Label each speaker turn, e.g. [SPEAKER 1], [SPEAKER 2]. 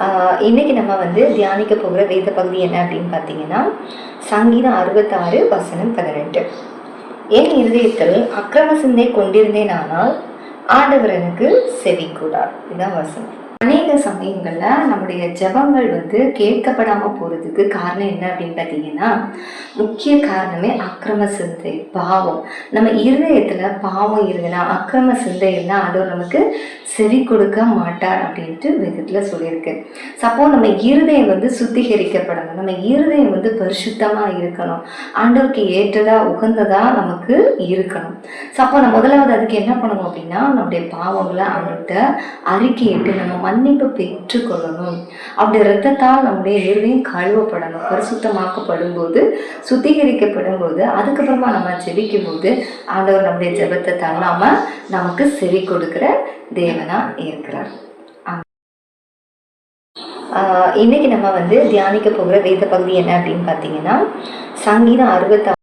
[SPEAKER 1] ஆஹ் இன்னைக்கு நம்ம வந்து தியானிக்க போகிற வேத பகுதி என்ன அப்படின்னு பார்த்தீங்கன்னா சங்கீதம் அறுபத்தாறு வசனம் பதினெட்டு. என் இருதயத்தில் அக்கிரம சிந்தை கொண்டிருந்தேனானால் ஆண்டவர் எனக்கு செவி கூடார் இதுதான் வசனம். அநேக சமயங்கள்ல நம்முடைய ஜெபங்கள் வந்து கேட்கப்படாம போறதுக்கு காரணம் என்ன அப்படின்னு பார்த்தீங்கன்னா முக்கிய காரணமே அக்கிரம சிந்தை பாவம். நம்ம இருதயத்துல பாவம் இருந்ததுன்னா அக்கிரம சிந்தை இருந்தால் ஆண்டவர் நமக்கு செவி கொடுக்க மாட்டார் அப்படின்ட்டு வேதத்துல சொல்லியிருக்கு. சப்போ நம்ம இருதயம் வந்து சுத்திகரிக்கப்படணும் நம்ம இருதயம் வந்து பரிசுத்தமா இருக்கணும் ஆண்டவருக்கு ஏற்றதா உகந்ததா நமக்கு இருக்கணும். சப்போ நம்ம முதலாவது அதுக்கு என்ன பண்ணணும் அப்படின்னா நம்முடைய பாவங்களை அவர்கிட்ட அறிக்கையிட்டு நம்ம மன்னிப்பு பெற்றுக்கொள்ளணும். அப்படி ரத்தத்தால் நம்முடைய இருதயம் கழுவப்படணும். பரிசுத்தமாக்கப்படும் போது சுத்திகரிக்கப்படும் போது அதுக்கப்புறமா நம்ம ஜெபிக்கும் போது ஆண்டவர் நம்முடைய ஜெபத்தை தள்ளாம நமக்கு செவி கொடுக்கிற தேவனா இருக்கிறார். ஆஹ் இன்னைக்கு நம்ம வந்து தியானிக்க போகிற வேத பகுதி என்ன அப்படின்னு பார்த்தீங்கன்னா சங்கீதம் அறுபத்தாறு